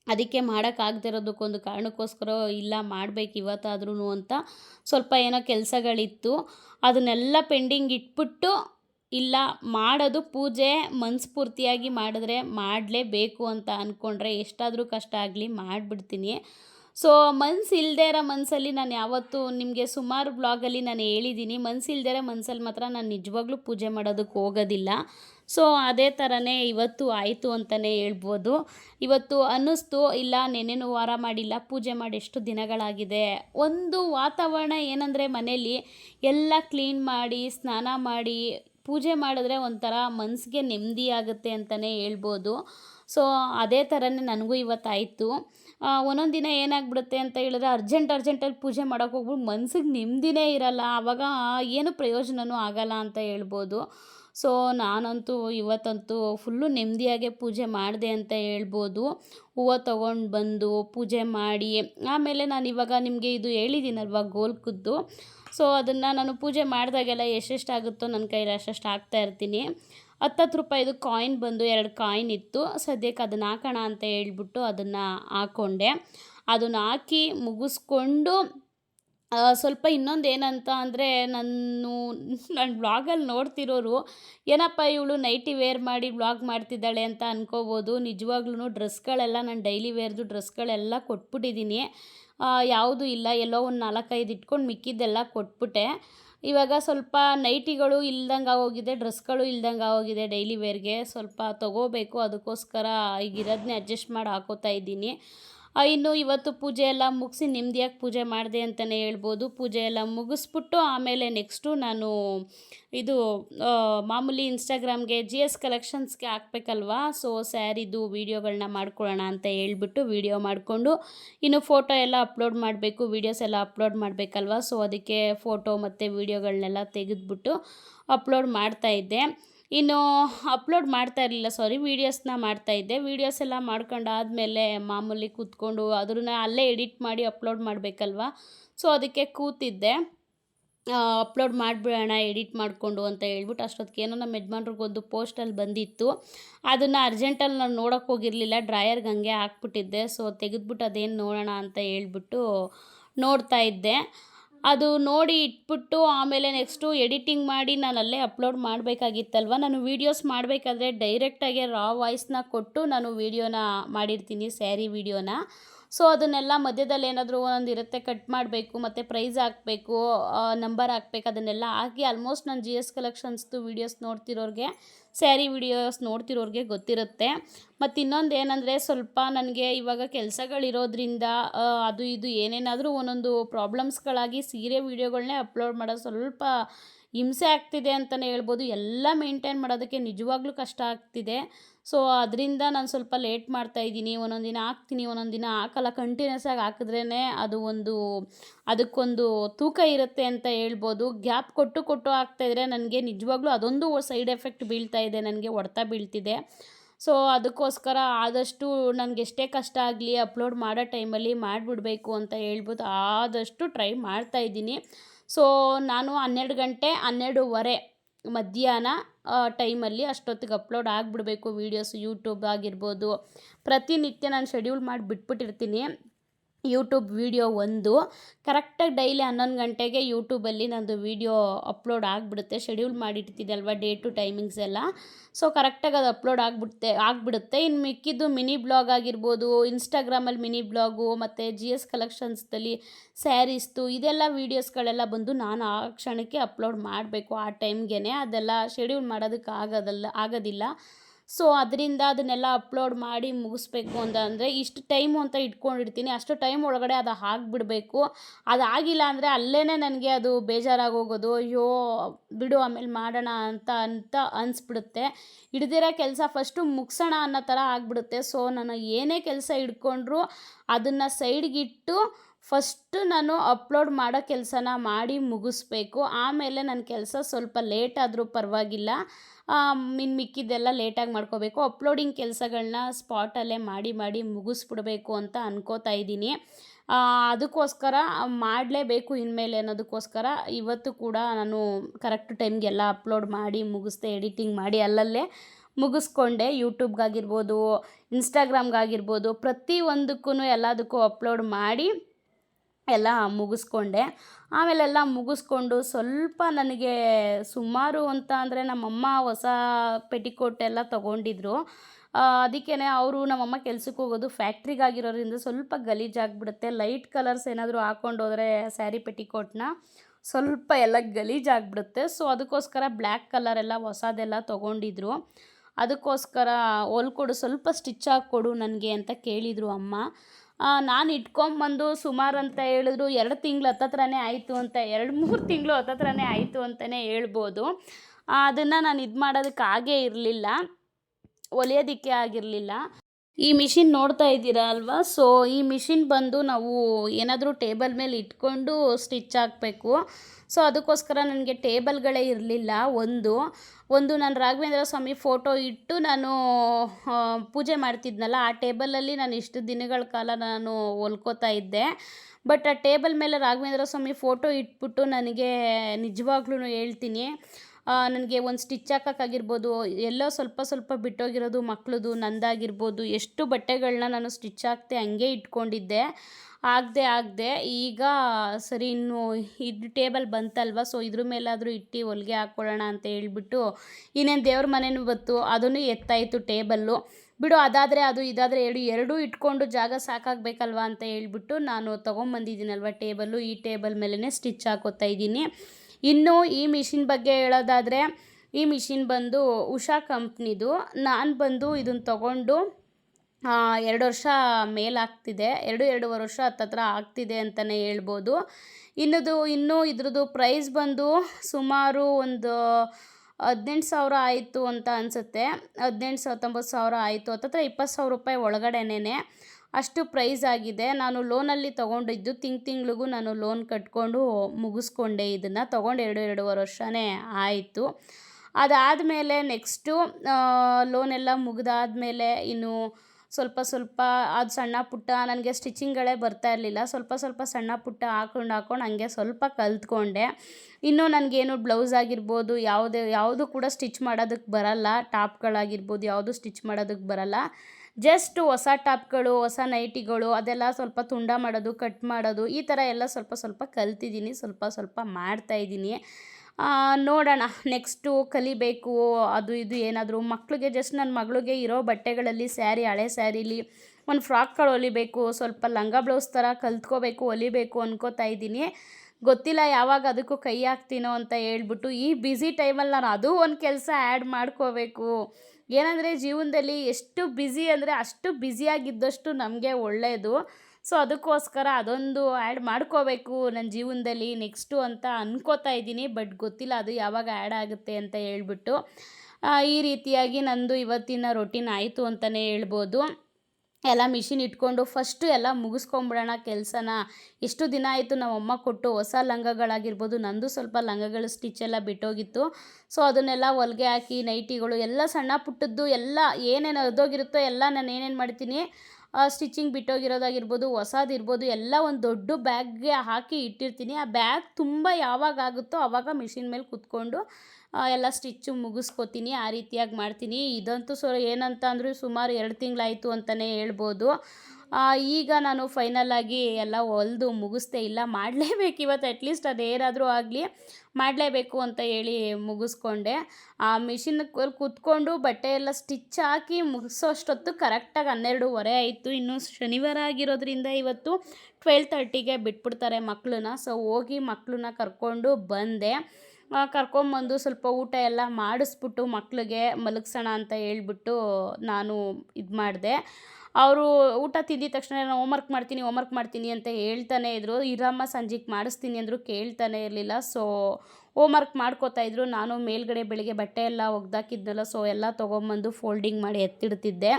ಅದಕ್ಕೆ ಮಾಡೋಕ್ಕಾಗ್ದಿರೋದಕ್ಕೊಂದು ಕಾರಣಕ್ಕೋಸ್ಕರ ಇಲ್ಲ, ಮಾಡಬೇಕು ಇವತ್ತಾದ್ರೂ ಅಂತ ಸ್ವಲ್ಪ ಏನೋ ಕೆಲಸಗಳಿತ್ತು. ಅದನ್ನೆಲ್ಲ ಪೆಂಡಿಂಗ್ ಇಟ್ಬಿಟ್ಟು ಇಲ್ಲ, ಮಾಡೋದು ಪೂಜೆ ಮನಸ್ಫೂರ್ತಿಯಾಗಿ ಮಾಡಿದ್ರೆ ಮಾಡಲೇಬೇಕು ಅಂತ ಅಂದ್ಕೊಂಡ್ರೆ ಎಷ್ಟಾದರೂ ಕಷ್ಟ ಆಗಲಿ ಮಾಡಿಬಿಡ್ತೀನಿ. ಸೊ ಮನ್ಸು ಇಲ್ಲದೇ ಇರೋ ಮನಸ್ಸಲ್ಲಿ ನಾನು ಯಾವತ್ತೂ ನಿಮಗೆ ಸುಮಾರು ಬ್ಲಾಗಲ್ಲಿ ನಾನು ಹೇಳಿದ್ದೀನಿ ಮನ್ಸು ಇಲ್ಲದೇ ಇರೋ ಮನಸ್ಸಲ್ಲಿ ಮಾತ್ರ ನಾನು ನಿಜವಾಗ್ಲೂ ಪೂಜೆ ಮಾಡೋದಕ್ಕೆ ಹೋಗೋದಿಲ್ಲ. ಸೊ ಅದೇ ಥರನೇ ಇವತ್ತು ಆಯಿತು ಅಂತಲೇ ಹೇಳ್ಬೋದು. ಇವತ್ತು ಅನ್ನಿಸ್ತು, ಇಲ್ಲ, ನೆನ್ನೆನೂ ವಾರ ಮಾಡಿಲ್ಲ, ಪೂಜೆ ಮಾಡಿ ಎಷ್ಟು ದಿನಗಳಾಗಿದೆ. ಒಂದು ವಾತಾವರಣ ಏನಂದರೆ ಮನೇಲಿ ಎಲ್ಲ ಕ್ಲೀನ್ ಮಾಡಿ, ಸ್ನಾನ ಮಾಡಿ ಪೂಜೆ ಮಾಡಿದ್ರೆ ಒಂಥರ ಮನಸ್ಸಿಗೆ ನೆಮ್ಮದಿ ಆಗುತ್ತೆ ಅಂತಲೇ ಹೇಳ್ಬೋದು. ಸೊ ಅದೇ ಥರನೇ ನನಗೂ ಇವತ್ತಾಯಿತು. ಒಂದೊಂದು ದಿನ ಏನಾಗ್ಬಿಡುತ್ತೆ ಅಂತ ಹೇಳಿದ್ರೆ ಅರ್ಜೆಂಟ್ ಅರ್ಜೆಂಟಲ್ಲಿ ಪೂಜೆ ಮಾಡೋಕೆ ಹೋಗ್ಬಿಟ್ಟು ಮನ್ಸಿಗೆ ನೆಮ್ಮದಿನೇ ಇರಲ್ಲ. ಆವಾಗ ಏನು ಪ್ರಯೋಜನವೂ ಆಗಲ್ಲ ಅಂತ ಹೇಳ್ಬೋದು. ಸೊ ನಾನಂತೂ ಇವತ್ತಂತೂ ಫುಲ್ಲು ನೆಮ್ಮದಿಯಾಗೆ ಪೂಜೆ ಮಾಡಿದೆ ಅಂತ ಹೇಳ್ಬೋದು. ಹೂವು ತೊಗೊಂಡು ಬಂದು ಪೂಜೆ ಮಾಡಿ. ಆಮೇಲೆ ನಾನು ಇವಾಗ ನಿಮಗೆ ಇದು ಹೇಳಿದ್ದೀನಲ್ವ ಗೋಲ್ಕದ್ದು ಸೊ ಅದನ್ನು ನಾನು ಪೂಜೆ ಮಾಡಿದಾಗೆಲ್ಲ ಎಷ್ಟೆಷ್ಟಾಗುತ್ತೋ ನನ್ನ ಕೈಲಿ ಅಷ್ಟಷ್ಟು ಹಾಕ್ತಾ ಇರ್ತೀನಿ. ಹತ್ತತ್ತು ರೂಪಾಯಿದು ಕಾಯಿನ್ ಬಂದು ಎರಡು ಕಾಯಿನ್ ಇತ್ತು. ಸದ್ಯಕ್ಕೆ ಅದನ್ನು ಹಾಕೋಣ ಅಂತ ಹೇಳ್ಬಿಟ್ಟು ಅದನ್ನು ಹಾಕ್ಕೊಂಡೆ ಅದನ್ನು ಹಾಕಿ ಮುಗಿಸ್ಕೊಂಡು ಸ್ವಲ್ಪ ಇನ್ನೊಂದು ಏನಂತ ಅಂದರೆ ನಾನು ನನ್ನ ಬ್ಲಾಗಲ್ಲಿ ನೋಡ್ತಿರೋರು, ಏನಪ್ಪ ಇವಳು ನೈಟಿ ವೇರ್ ಮಾಡಿ ಬ್ಲಾಗ್ ಮಾಡ್ತಿದ್ದಾಳೆ ಅಂತ ಅನ್ಕೋಬೋದು. ನಿಜವಾಗ್ಲೂ ಡ್ರೆಸ್ಗಳೆಲ್ಲ ನಾನು ಡೈಲಿ ವೇರ್ದು ಡ್ರೆಸ್ಗಳೆಲ್ಲ ಕೊಟ್ಬಿಟ್ಟಿದ್ದೀನಿ. ಯಾವುದೂ ಇಲ್ಲ. ಎಲ್ಲೋ ಒಂದು ನಾಲ್ಕೈದು ಇಟ್ಕೊಂಡು ಮಿಕ್ಕಿದ್ದೆಲ್ಲ ಕೊಟ್ಬಿಟ್ಟೆ. ಇವಾಗ ಸ್ವಲ್ಪ ನೈಟಿಗಳು ಇಲ್ದಂಗೆ ಆಗೋಗಿದೆ ಡ್ರೆಸ್ಗಳು ಇಲ್ದಂಗೆ ಆಗೋಗಿದೆ ಡೈಲಿ ವೇರ್ಗೆ. ಸ್ವಲ್ಪ ತೊಗೋಬೇಕು, ಅದಕ್ಕೋಸ್ಕರ ಈಗಿರೋದನ್ನೇ ಅಡ್ಜಸ್ಟ್ ಮಾಡಿ ಹಾಕೋತಾ ಇದ್ದೀನಿ. ಇನ್ನು ಇವತ್ತು ಪೂಜೆ ಎಲ್ಲ ಮುಗಿಸಿ ನೆಮ್ಮದಿಯಾಗಿ ಪೂಜೆ ಮಾಡಿದೆ ಅಂತಲೇ ಹೇಳ್ಬೋದು. ಪೂಜೆ ಎಲ್ಲ ಮುಗಿಸ್ಬಿಟ್ಟು ಆಮೇಲೆ ನೆಕ್ಸ್ಟು ನಾನು ಇದು ಮಾಮೂಲಿ ಇನ್ಸ್ಟಾಗ್ರಾಮ್ಗೆ ಜಿ ಎಸ್ ಕಲೆಕ್ಷನ್ಸ್ಗೆ ಹಾಕ್ಬೇಕಲ್ವಾ? ಸೊ ಸ್ಯಾರಿದು ವೀಡಿಯೋಗಳನ್ನ ಮಾಡ್ಕೊಳ್ಳೋಣ ಅಂತ ಹೇಳ್ಬಿಟ್ಟು ವೀಡಿಯೋ ಮಾಡಿಕೊಂಡು ಇನ್ನು ಫೋಟೋ ಎಲ್ಲ ಅಪ್ಲೋಡ್ ಮಾಡಬೇಕು, ವೀಡಿಯೋಸ್ ಎಲ್ಲ ಅಪ್ಲೋಡ್ ಮಾಡಬೇಕಲ್ವಾ? ಸೊ ಅದಕ್ಕೆ ಫೋಟೋ ಮತ್ತು ವೀಡಿಯೋಗಳನ್ನೆಲ್ಲ ತೆಗೆದ್ಬಿಟ್ಟು ಅಪ್ಲೋಡ್ ಮಾಡ್ತಾ ಇದ್ದೆ. ಇನ್ನು ಅಪ್ಲೋಡ್ ಮಾಡ್ತಾ ಇರಲಿಲ್ಲ ಸಾರಿ ವೀಡಿಯೋಸ್ನ ಮಾಡ್ತಾ ಇದ್ದೆ. ವೀಡಿಯೋಸ್ ಎಲ್ಲ ಮಾಡ್ಕೊಂಡಾದ್ಮೇಲೆ ಮಾಮೂಲಿ ಕೂತ್ಕೊಂಡು ಅದನ್ನ ಅಲ್ಲೇ ಎಡಿಟ್ ಮಾಡಿ ಅಪ್ಲೋಡ್ ಮಾಡಬೇಕಲ್ವ? ಸೊ ಅದಕ್ಕೆ ಕೂತಿದ್ದೆ. ಅಪ್ಲೋಡ್ ಮಾಡಿಬಿಡೋಣ ಎಡಿಟ್ ಮಾಡಿಕೊಂಡು ಅಂತ ಹೇಳ್ಬಿಟ್ಟು ಅಷ್ಟೊತ್ತಿಗೆ ಏನೋ ನಮ್ಮ ಯಜಮಾನ್ರಿಗೊಂದು ಪೋಸ್ಟಲ್ಲಿ ಬಂದಿತ್ತು. ಅದನ್ನು ಅರ್ಜೆಂಟಲ್ಲಿ ನಾನು ನೋಡೋಕ್ಕೆ ಹೋಗಿರಲಿಲ್ಲ ಡ್ರಾಯರ್ಗೆ ಹಂಗೆ ಹಾಕ್ಬಿಟ್ಟಿದ್ದೆ. ಸೊ ತೆಗೆದ್ಬಿಟ್ಟು ಅದೇನು ನೋಡೋಣ ಅಂತ ಹೇಳ್ಬಿಟ್ಟು ನೋಡ್ತಾ ಇದ್ದೆ. ಅದು ನೋಡಿ ಇಟ್ಬಿಟ್ಟು ಆಮೇಲೆ ನೆಕ್ಸ್ಟು ಎಡಿಟಿಂಗ್ ಮಾಡಿ ನಾನು ಅಲ್ಲೇ ಅಪ್ಲೋಡ್ ಮಾಡಬೇಕಾಗಿತ್ತಲ್ವ? ನಾನು ವೀಡಿಯೋಸ್ ಮಾಡಬೇಕಾದ್ರೆ ಡೈರೆಕ್ಟಾಗಿ ರಾ ವಾಯ್ಸ್ನ ಕೊಟ್ಟು ನಾನು ವೀಡಿಯೋನ ಮಾಡಿರ್ತೀನಿ ಸ್ಯಾರಿ ವೀಡಿಯೋನ ಸೊ ಅದನ್ನೆಲ್ಲ ಮಧ್ಯದಲ್ಲಿ ಏನಾದರೂ ಒಂದೊಂದು ಇರುತ್ತೆ ಕಟ್ ಮಾಡಬೇಕು, ಮತ್ತು ಪ್ರೈಸ್ ಹಾಕಬೇಕು ನಂಬರ್ ಹಾಕ್ಬೇಕು, ಅದನ್ನೆಲ್ಲ ಹಾಕಿ ಆಲ್ಮೋಸ್ಟ್ ನಾನು ಜಿ ಎಸ್ ಕಲೆಕ್ಷನ್ಸ್ದು ವೀಡಿಯೋಸ್ ನೋಡ್ತಿರೋರಿಗೆ ಸ್ಯಾರಿ ವಿಡಿಯೋಸ್ ನೋಡ್ತಿರೋರಿಗೆ ಗೊತ್ತಿರುತ್ತೆ. ಮತ್ತು ಇನ್ನೊಂದು ಏನಂದರೆ ಸ್ವಲ್ಪ ನನಗೆ ಇವಾಗ ಕೆಲಸಗಳಿರೋದ್ರಿಂದ ಅದು ಇದು ಏನೇನಾದರೂ ಒಂದೊಂದು ಪ್ರಾಬ್ಲಮ್ಸ್ಗಳಾಗಿ ಸೀರೆ ವೀಡಿಯೋಗಳನ್ನೇ ಅಪ್ಲೋಡ್ ಮಾಡೋದು ಸ್ವಲ್ಪ ಹಿಂಸೆ ಆಗ್ತಿದೆ ಅಂತಲೇ ಹೇಳ್ಬೋದು. ಎಲ್ಲ ಮೇಂಟೈನ್ ಮಾಡೋದಕ್ಕೆ ನಿಜವಾಗ್ಲೂ ಕಷ್ಟ ಆಗ್ತಿದೆ. ಸೊ ಅದರಿಂದ ನಾನು ಸ್ವಲ್ಪ ಲೇಟ್ ಮಾಡ್ತಾ ಇದ್ದೀನಿ. ಒಂದೊಂದು ದಿನ ಹಾಕ್ತೀನಿ. ಒಂದೊಂದು ದಿನ ಹಾಕಲ್ಲ. ಕಂಟಿನ್ಯೂಸ್ ಆಗಿ ಹಾಕಿದ್ರೇ ಅದು ಒಂದು, ಅದಕ್ಕೊಂದು ತೂಕ ಇರುತ್ತೆ ಅಂತ ಹೇಳ್ಬೋದು. ಗ್ಯಾಪ್ ಕೊಟ್ಟು ಕೊಟ್ಟು ಹಾಕ್ತಾಯಿದ್ರೆ ನನಗೆ ನಿಜವಾಗ್ಲೂ ಅದೊಂದು ಸೈಡ್ ಎಫೆಕ್ಟ್ ಬೀಳ್ತಾ ಇದೆ. ನನಗೆ ಹೊಡೆತ ಬೀಳ್ತಿದೆ. ಸೊ ಅದಕ್ಕೋಸ್ಕರ ಆದಷ್ಟು ನನಗೆ ಎಷ್ಟೇ ಕಷ್ಟ ಆಗಲಿ ಅಪ್ಲೋಡ್ ಮಾಡೋ ಟೈಮಲ್ಲಿ ಮಾಡಿಬಿಡ್ಬೇಕು ಅಂತ ಹೇಳ್ಬೋದು. ಆದಷ್ಟು ಟ್ರೈ ಮಾಡ್ತಾ ಇದ್ದೀನಿ. ಸೊ ನಾನು ಹನ್ನೆರಡು ಗಂಟೆ, ಹನ್ನೆರಡೂವರೆ ಮಧ್ಯಾಹ್ನ ಟೈಮಲ್ಲಿ ಅಷ್ಟೊತ್ತಿಗೆ ಅಪ್ಲೋಡ್ ಆಗಿಬಿಡಬೇಕು ವೀಡಿಯೋಸ್ ಯೂಟ್ಯೂಬ್ ಆಗಿರ್ಬೋದು. ಪ್ರತಿನಿತ್ಯ ನಾನು ಶೆಡ್ಯೂಲ್ ಮಾಡಿ ಬಿಟ್ಬಿಟ್ಟಿರ್ತೀನಿ ಯೂಟ್ಯೂಬ್ ವೀಡಿಯೋ ಒಂದು. ಕರೆಕ್ಟಾಗಿ ಡೈಲಿ ಹನ್ನೊಂದು ಗಂಟೆಗೆ ಯೂಟ್ಯೂಬಲ್ಲಿ ನಂದು ವೀಡಿಯೋ ಅಪ್ಲೋಡ್ ಆಗಿಬಿಡುತ್ತೆ. ಶೆಡ್ಯೂಲ್ ಅಲ್ವಾ ಡೇ ಟು ಟೈಮಿಂಗ್ಸ್ ಎಲ್ಲ. ಸೊ ಕರೆಕ್ಟಾಗಿ ಅದು ಅಪ್ಲೋಡ್ ಆಗಿಬಿಡುತ್ತೆ ಆಗಿಬಿಡುತ್ತೆ. ಇನ್ನು ಮಿಕ್ಕಿದ್ದು ಮಿನಿ ಬ್ಲಾಗ್ ಆಗಿರ್ಬೋದು ಇನ್ಸ್ಟಾಗ್ರಾಮಲ್ಲಿ ಮಿನಿ ಬ್ಲಾಗು ಮತ್ತು ಜಿ ಎಸ್ ಕಲೆಕ್ಷನ್ಸ್ದಲ್ಲಿ ಸ್ಯಾರೀಸ್ದು ಇದೆಲ್ಲ ವೀಡಿಯೋಸ್ಗಳೆಲ್ಲ ಬಂದು ನಾನು ಆ ಕ್ಷಣಕ್ಕೆ ಅಪ್ಲೋಡ್ ಮಾಡಬೇಕು ಆ ಟೈಮ್ಗೆ ಅದೆಲ್ಲ ಶೆಡ್ಯೂಲ್ ಮಾಡೋದಕ್ಕೆ ಆಗೋದಲ್ಲ, ಆಗೋದಿಲ್ಲ. ಸೊ ಅದರಿಂದ ಅದನ್ನೆಲ್ಲ ಅಪ್ಲೋಡ್ ಮಾಡಿ ಮುಗಿಸ್ಬೇಕು ಅಂತ ಅಂದರೆ ಇಷ್ಟು ಟೈಮು ಅಂತ ಇಟ್ಕೊಂಡಿರ್ತೀನಿ. ಅಷ್ಟು ಟೈಮ್ ಒಳಗಡೆ ಅದು ಆಗಿಬಿಡಬೇಕು. ಅದು ಆಗಿಲ್ಲ ಅಂದರೆ ಅಲ್ಲೇ ನನಗೆ ಅದು ಬೇಜಾರಾಗೋಗೋದು. ಅಯ್ಯೋ, ಬಿಡು ಆಮೇಲೆ ಮಾಡೋಣ ಅಂತ ಅಂತ ಅನಿಸ್ಬಿಡುತ್ತೆ. ಹಿಡ್ದಿರೋ ಕೆಲಸ ಫಸ್ಟು ಮುಗಿಸೋಣ ಅನ್ನೋ ಥರ ಆಗಿಬಿಡುತ್ತೆ. ಸೊ ನಾನು ಏನೇ ಕೆಲಸ ಹಿಡ್ಕೊಂಡ್ರು ಅದನ್ನು ಸೈಡ್ಗಿಟ್ಟು ಫಸ್ಟು ನಾನು ಅಪ್ಲೋಡ್ ಮಾಡೋ ಕೆಲಸನ ಮಾಡಿ ಮುಗಿಸ್ಬೇಕು. ಆಮೇಲೆ ನನ್ನ ಕೆಲಸ ಸ್ವಲ್ಪ ಲೇಟ್ ಆದರೂ ಪರವಾಗಿಲ್ಲ. ಇನ್ನು ಮಿಕ್ಕಿದ್ದೆಲ್ಲ ಲೇಟಾಗಿ ಮಾಡ್ಕೋಬೇಕು. ಅಪ್ಲೋಡಿಂಗ್ ಕೆಲಸಗಳನ್ನ ಸ್ಪಾಟಲ್ಲೇ ಮಾಡಿ ಮಾಡಿ ಮುಗಿಸ್ಬಿಡ್ಬೇಕು ಅಂತ ಅನ್ಕೋತಾ ಇದ್ದೀನಿ. ಅದಕ್ಕೋಸ್ಕರ ಮಾಡಲೇಬೇಕು ಇನ್ಮೇಲೆ ಅನ್ನೋದಕ್ಕೋಸ್ಕರ. ಇವತ್ತು ಕೂಡ ನಾನು ಕರೆಕ್ಟ್ ಟೈಮ್ಗೆಲ್ಲ ಅಪ್ಲೋಡ್ ಮಾಡಿ ಮುಗಿಸ್ದೆ, ಎಡಿಟಿಂಗ್ ಮಾಡಿ ಅಲ್ಲಲ್ಲೇ ಮುಗಿಸ್ಕೊಂಡೆ. ಯೂಟ್ಯೂಬ್ಗಾಗಿರ್ಬೋದು, ಇನ್ಸ್ಟಾಗ್ರಾಮ್ಗಾಗಿರ್ಬೋದು ಪ್ರತಿಯೊಂದಕ್ಕೂ ಎಲ್ಲದಕ್ಕೂ ಅಪ್ಲೋಡ್ ಮಾಡಿ ಎಲ್ಲ ಮುಗಿಸ್ಕೊಂಡೆ. ಆಮೇಲೆಲ್ಲ ಮುಗಿಸ್ಕೊಂಡು ಸ್ವಲ್ಪ ನನಗೆ ಸುಮಾರು ಅಂತ ಅಂದರೆ ನಮ್ಮಮ್ಮ ಹೊಸ ಪೆಟಿಕೋಟ್ ಎಲ್ಲ ತೊಗೊಂಡಿದ್ರು ಅದಕ್ಕೇ ಅವರು ನಮ್ಮಮ್ಮ ಕೆಲ್ಸಕ್ಕೆ ಹೋಗೋದು ಫ್ಯಾಕ್ಟ್ರಿಗಾಗಿರೋದ್ರಿಂದ ಸ್ವಲ್ಪ ಗಲೀಜಾಗ್ಬಿಡುತ್ತೆ ಲೈಟ್ ಕಲರ್ಸ್ ಏನಾದರೂ ಹಾಕ್ಕೊಂಡು ಹೋದರೆ ಸ್ಯಾರಿ ಪೆಟಿಕೋಟ್ನ ಸ್ವಲ್ಪ ಎಲ್ಲ ಗಲೀಜಾಗ್ಬಿಡುತ್ತೆ ಸೊ, ಅದಕ್ಕೋಸ್ಕರ ಬ್ಲ್ಯಾಕ್ ಕಲರ್ ಎಲ್ಲ ಹೊಸದೆಲ್ಲ ತೊಗೊಂಡಿದ್ರು. ಅದಕ್ಕೋಸ್ಕರ ಹೊಲ್ಕೊಡು ಸ್ವಲ್ಪ ಸ್ಟಿಚ್ ಹಾಕ್ಕೊಡು ನನಗೆ ಅಂತ ಕೇಳಿದರು ಅಮ್ಮ. ನಾನು ಇಟ್ಕೊಂಬಂದು ಸುಮಾರು ಅಂತ ಹೇಳಿದ್ರು, ಎರಡು ತಿಂಗಳು ಹತ್ತತ್ರನೇ ಆಯಿತು ಅಂತ, ಎರಡು ಮೂರು ತಿಂಗಳು ಹತ್ತತ್ರನೇ ಆಯಿತು ಅಂತಲೇ ಹೇಳ್ಬೋದು. ಅದನ್ನು ನಾನು ಇದು ಮಾಡೋದಕ್ಕೆ ಆಗೇ ಇರಲಿಲ್ಲ ಹೊಲಿಯೋದಕ್ಕೆ ಆಗಿರಲಿಲ್ಲ. ಈ ಮಿಷಿನ್ ನೋಡ್ತಾ ಇದ್ದೀರಾ ಅಲ್ವಾ? ಸೊ ಈ ಮಿಷಿನ್ ಬಂದು ನಾವು ಏನಾದರೂ ಟೇಬಲ್ ಮೇಲೆ ಇಟ್ಕೊಂಡು ಸ್ಟಿಚ್ ಹಾಕಬೇಕು. ಸೊ ಅದಕ್ಕೋಸ್ಕರ ನನಗೆ ಟೇಬಲ್ಗಳೇ ಇರಲಿಲ್ಲ, ಒಂದು. ಒಂದು ನಾನು ರಾಘವೇಂದ್ರ ಸ್ವಾಮಿ ಫೋಟೋ ಇಟ್ಟು ನಾನು ಪೂಜೆ ಮಾಡ್ತಿದ್ನಲ್ಲ, ಆ ಟೇಬಲಲ್ಲಿ ನಾನು ಇಷ್ಟು ದಿನಗಳ ಕಾಲ ನಾನು ಹೊಲ್ಕೋತಾ ಇದ್ದೆ. ಬಟ್ ಆ ಟೇಬಲ್ ಮೇಲೆ ರಾಘವೇಂದ್ರ ಸ್ವಾಮಿ ಫೋಟೋ ಇಟ್ಬಿಟ್ಟು ನನಗೆ ನಿಜವಾಗ್ಲೂ ಹೇಳ್ತೀನಿ. ನನಗೆ ಒಂದು ಸ್ಟಿಚ್ ಹಾಕೋಕ್ಕಾಗಿರ್ಬೋದು, ಎಲ್ಲೋ ಸ್ವಲ್ಪ ಸ್ವಲ್ಪ ಬಿಟ್ಟೋಗಿರೋದು ಮಕ್ಳದು, ನಂದಾಗಿರ್ಬೋದು, ಎಷ್ಟು ಬಟ್ಟೆಗಳನ್ನ ನಾನು ಸ್ಟಿಚ್ ಹಾಕ್ದೆ ಹಂಗೆ ಇಟ್ಕೊಂಡಿದ್ದೆ. ಆಗದೆ ಆಗದೆ ಈಗ ಸರಿ ಇನ್ನು ಇದು ಟೇಬಲ್ ಬಂತಲ್ವ ಸೊ ಇದ್ರ ಮೇಲಾದರೂ ಇಟ್ಟು ಹೊಲಿಗೆ ಹಾಕ್ಕೊಳ್ಳೋಣ ಅಂತ ಹೇಳ್ಬಿಟ್ಟು ಇನ್ನೇನು ದೇವ್ರ ಮನೆಯೂ ಬತ್ತು ಅದನ್ನು ಎತ್ತಾಯಿತು ಟೇಬಲ್ಲು ಬಿಡು, ಅದಾದರೆ ಅದು ಇದಾದರೆ ಎರಡು ಎರಡೂ ಇಟ್ಕೊಂಡು ಜಾಗ ಸಾಕಾಗಬೇಕಲ್ವ ಅಂತ ಹೇಳ್ಬಿಟ್ಟು ನಾನು ತೊಗೊಂಬಂದಿದ್ದೀನಲ್ವ ಟೇಬಲ್ಲು ಈ ಟೇಬಲ್ ಮೇಲೇ ಸ್ಟಿಚ್ ಹಾಕೋತಾ ಇದ್ದೀನಿ. ಇನ್ನು ಈ ಮಿಷಿನ್ ಬಗ್ಗೆ ಹೇಳೋದಾದರೆ, ಈ ಮಿಷಿನ್ ಬಂದು ಉಷಾ ಕಂಪ್ನಿದು. ನಾನು ಬಂದು ಇದನ್ನು ತಗೊಂಡು ಎರಡು ವರ್ಷ ಮೇಲಾಗ್ತಿದೆ ಎರಡು, ಎರಡೂವರೆ ವರ್ಷ ಹತ್ತತ್ರ ಆಗ್ತಿದೆ ಅಂತಲೇ ಹೇಳ್ಬೋದು. ಇನ್ನದು, ಇನ್ನೂ ಇದ್ರದ್ದು ಪ್ರೈಸ್ ಬಂದು ಸುಮಾರು ಒಂದು ಹದಿನೆಂಟು ಸಾವಿರ ಆಯಿತು ಅಂತ ಅನಿಸುತ್ತೆ. ಹದಿನೆಂಟು, ಹತ್ತೊಂಬತ್ತು ಸಾವಿರ ಆಯಿತು. ಹತ್ತತ್ರ ಇಪ್ಪತ್ತು ಸಾವಿರ ರೂಪಾಯಿ ಒಳಗಡೆನೇ ಅಷ್ಟು ಪ್ರೈಸ್ ಆಗಿದೆ. ನಾನು ಲೋನಲ್ಲಿ ತೊಗೊಂಡಿದ್ದು ತಿಂಗ್ ತಿಂಗಳಿಗೂ ನಾನು ಲೋನ್ ಕಟ್ಕೊಂಡು ಮುಗಿಸ್ಕೊಂಡೆ. ಇದನ್ನು ತೊಗೊಂಡು ಎರಡು, ಎರಡೂವರೆ ವರ್ಷವೇ ಆಯಿತು. ಅದಾದ ಮೇಲೆ ನೆಕ್ಸ್ಟು ಲೋನೆಲ್ಲ ಮುಗಿದಾದ್ಮೇಲೆ ಇನ್ನು ಸ್ವಲ್ಪ ಸ್ವಲ್ಪ ಅದು ಸಣ್ಣ ಪುಟ್ಟ ನನಗೆ ಸ್ಟಿಚಿಂಗ್ಗಳೇ ಬರ್ತಾ ಇರಲಿಲ್ಲ. ಸ್ವಲ್ಪ ಸ್ವಲ್ಪ ಸಣ್ಣ ಪುಟ್ಟ ಹಾಕೊಂಡು ಹಾಕೊಂಡು ಹಂಗೆ ಸ್ವಲ್ಪ ಕಲ್ತ್ಕೊಂಡೆ. ಇನ್ನೂ ನನಗೇನು ಬ್ಲೌಸ್ ಆಗಿರ್ಬೋದು, ಯಾವುದೇ, ಯಾವುದು ಕೂಡ ಸ್ಟಿಚ್ ಮಾಡೋದಕ್ಕೆ ಬರಲ್ಲ. ಟಾಪ್ಗಳಾಗಿರ್ಬೋದು, ಯಾವುದು ಸ್ಟಿಚ್ ಮಾಡೋದಕ್ಕೆ ಬರಲ್ಲ. ಜಸ್ಟ್ ಹೊಸ ಟಾಪ್ಗಳು, ಹೊಸ ನೈಟಿಗಳು, ಅದೆಲ್ಲ ಸ್ವಲ್ಪ ತುಂಡ ಮಾಡೋದು, ಕಟ್ ಮಾಡೋದು, ಈ ಥರ ಎಲ್ಲ ಸ್ವಲ್ಪ ಸ್ವಲ್ಪ ಕಲ್ತಿದ್ದೀನಿ, ಸ್ವಲ್ಪ ಸ್ವಲ್ಪ ಮಾಡ್ತಾಯಿದ್ದೀನಿ ನೋಡೋಣ, ನೆಕ್ಸ್ಟು ಕಲಿಬೇಕು, ಅದು ಇದು ಏನಾದರೂ. ಮಕ್ಕಳಿಗೆ ಜಸ್ಟ್ ನನ್ನ ಮಗಳಿಗೆ ಇರೋ ಬಟ್ಟೆಗಳಲ್ಲಿ ಸ್ಯಾರಿ, ಹಳೆ ಸ್ಯಾರಿಲಿ ಒಂದು ಫ್ರಾಕ್ಗಳು ಹೊಲಿಬೇಕು, ಸ್ವಲ್ಪ ಲಂಗ ಬ್ಲೌಸ್ ಥರ ಕಲ್ತ್ಕೋಬೇಕು, ಹೊಲಿಬೇಕು ಅನ್ಕೋತಾ ಇದ್ದೀನಿ. ಗೊತ್ತಿಲ್ಲ ಯಾವಾಗ ಅದಕ್ಕೂ ಕೈ ಹಾಕ್ತೀನೋ ಅಂತ ಹೇಳ್ಬಿಟ್ಟು ಈ ಬ್ಯುಸಿ ಟೈಮಲ್ಲಿ ನಾನು ಅದೂ ಒಂದು ಕೆಲಸ ಆ್ಯಡ್ ಮಾಡ್ಕೋಬೇಕು. ಏನಂದರೆ ಜೀವನದಲ್ಲಿ ಎಷ್ಟು ಬ್ಯುಸಿ ಅಂದರೆ ಅಷ್ಟು ಬ್ಯುಸಿಯಾಗಿದ್ದಷ್ಟು ನಮಗೆ ಒಳ್ಳೆಯದು ಸೊ ಅದಕ್ಕೋಸ್ಕರ ಅದೊಂದು ಆ್ಯಡ್ ಮಾಡ್ಕೋಬೇಕು ನನ್ನ ಜೀವನದಲ್ಲಿ ನೆಕ್ಸ್ಟು ಅಂತ ಅನ್ಕೋತಾ ಇದ್ದೀನಿ. ಬಟ್ ಗೊತ್ತಿಲ್ಲ ಅದು ಯಾವಾಗ ಆ್ಯಡ್ ಆಗುತ್ತೆ ಅಂತ ಹೇಳ್ಬಿಟ್ಟು. ಈ ರೀತಿಯಾಗಿ ನಂದು ಇವತ್ತಿನ ರೊಟೀನ್ ಆಯಿತು ಅಂತಲೇ ಹೇಳ್ಬೋದು. ಎಲ್ಲ ಮಿಷಿನ್ ಇಟ್ಕೊಂಡು ಫಸ್ಟು ಎಲ್ಲ ಮುಗಿಸ್ಕೊಂಬಿಡೋಣ ಕೆಲಸನ. ಎಷ್ಟು ದಿನ ಆಯಿತು ನಮ್ಮಮ್ಮ ಕೊಟ್ಟು ಹೊಸ ಲಂಗಗಳಾಗಿರ್ಬೋದು, ನಂದು ಸ್ವಲ್ಪ ಲಂಗಗಳು ಸ್ಟಿಚ್ ಎಲ್ಲ ಬಿಟ್ಟೋಗಿತ್ತು. ಸೊ ಅದನ್ನೆಲ್ಲ ಹೊಲಿಗೆ ಹಾಕಿ, ನೈಟಿಗಳು ಎಲ್ಲ ಸಣ್ಣ ಪುಟ್ಟದ್ದು ಎಲ್ಲ ಏನೇನು ಹರಿದೋಗಿರುತ್ತೋ ಎಲ್ಲ ನಾನು ಏನೇನು ಮಾಡ್ತೀನಿ ಸ್ಟಿಚಿಂಗ್ ಬಿಟ್ಟೋಗಿರೋದಾಗಿರ್ಬೋದು, ಹೊಸದಿರ್ಬೋದು, ಎಲ್ಲ ಒಂದು ದೊಡ್ಡ ಬ್ಯಾಗ್ಗೆ ಹಾಕಿ ಇಟ್ಟಿರ್ತೀನಿ. ಆ ಬ್ಯಾಗ್ ತುಂಬ ಯಾವಾಗ ಆಗುತ್ತೋ ಆವಾಗ ಮಿಷಿನ್ ಮೇಲೆ ಕುತ್ಕೊಂಡು ಎಲ್ಲ ಸ್ಟಿಚ್ಚು ಮುಗಿಸ್ಕೊತೀನಿ, ಆ ರೀತಿಯಾಗಿ ಮಾಡ್ತೀನಿ. ಇದಂತೂ ಸೊ, ಏನಂತ ಅಂದರೂ ಸುಮಾರು ಎರಡು ತಿಂಗಳಾಯಿತು ಅಂತಲೇ ಹೇಳ್ಬೋದು. ಈಗ ನಾನು ಫೈನಲ್ ಆಗಿ ಎಲ್ಲ ಹೊಲ್ದು ಮುಗಿಸ್ತೇ ಇಲ್ಲ ಮಾಡಲೇಬೇಕು ಇವತ್ತು ಅಟ್ಲೀಸ್ಟ್ ಅದೇನಾದರೂ ಆಗಲಿ. ಮಾಡಲೇಬೇಕು ಅಂತ ಹೇಳಿ ಮುಗಿಸ್ಕೊಂಡೆ. ಆ ಮಿಷಿನ್ ಕೂತ್ಕೊಂಡು ಬಟ್ಟೆ ಎಲ್ಲ ಸ್ಟಿಚ್ ಹಾಕಿ ಮುಗಿಸೋ ಅಷ್ಟೊತ್ತು ಕರೆಕ್ಟಾಗಿ ಹನ್ನೆರಡೂವರೆ ಆಯಿತು. ಇನ್ನು ಶನಿವಾರ ಆಗಿರೋದ್ರಿಂದ ಇವತ್ತು ಟ್ವೆಲ್ ತರ್ಟಿಗೆ ಬಿಟ್ಬಿಡ್ತಾರೆ ಮಕ್ಕಳನ್ನ ಸೊ ಹೋಗಿ ಮಕ್ಕಳನ್ನ ಕರ್ಕೊಂಡು ಬಂದೆ. ಕರ್ಕೊಂಬಂದು ಸ್ವಲ್ಪ ಊಟ ಎಲ್ಲ ಮಾಡಿಸ್ಬಿಟ್ಟು ಮಕ್ಕಳಿಗೆ ಮಲಗಿಸೋಣ ಅಂತ ಹೇಳ್ಬಿಟ್ಟು ನಾನು ಇದು ಮಾಡಿದೆ ಅವರು ಊಟ ತಿಂದಿದ ತಕ್ಷಣ ನಾನು ಹೋಮ್ವರ್ಕ್ ಮಾಡ್ತೀನಿ ಹೋಮ್ವರ್ಕ್ ಮಾಡ್ತೀನಿ ಅಂತ ಹೇಳ್ತಾನೆ ಇದ್ರು. ಇರಮ್ಮ ಸಂಜೆಗೆ ಮಾಡಿಸ್ತೀನಿ ಅಂದರು ಕೇಳ್ತಾನೆ ಇರಲಿಲ್ಲ. ಸೊ ಹೋಮ್ವರ್ಕ್ ಮಾಡ್ಕೋತಾ ಇದ್ರು. ನಾನು ಮೇಲ್ಗಡೆ ಬೆಳಿಗ್ಗೆ ಬಟ್ಟೆ ಎಲ್ಲ ಒಗ್ದಾಕಿದ್ನಲ್ಲ ಸೊ ಎಲ್ಲ ತೊಗೊಂಬಂದು ಫೋಲ್ಡಿಂಗ್ ಮಾಡಿ ಎತ್ತಿಡ್ತಿದ್ದೆ.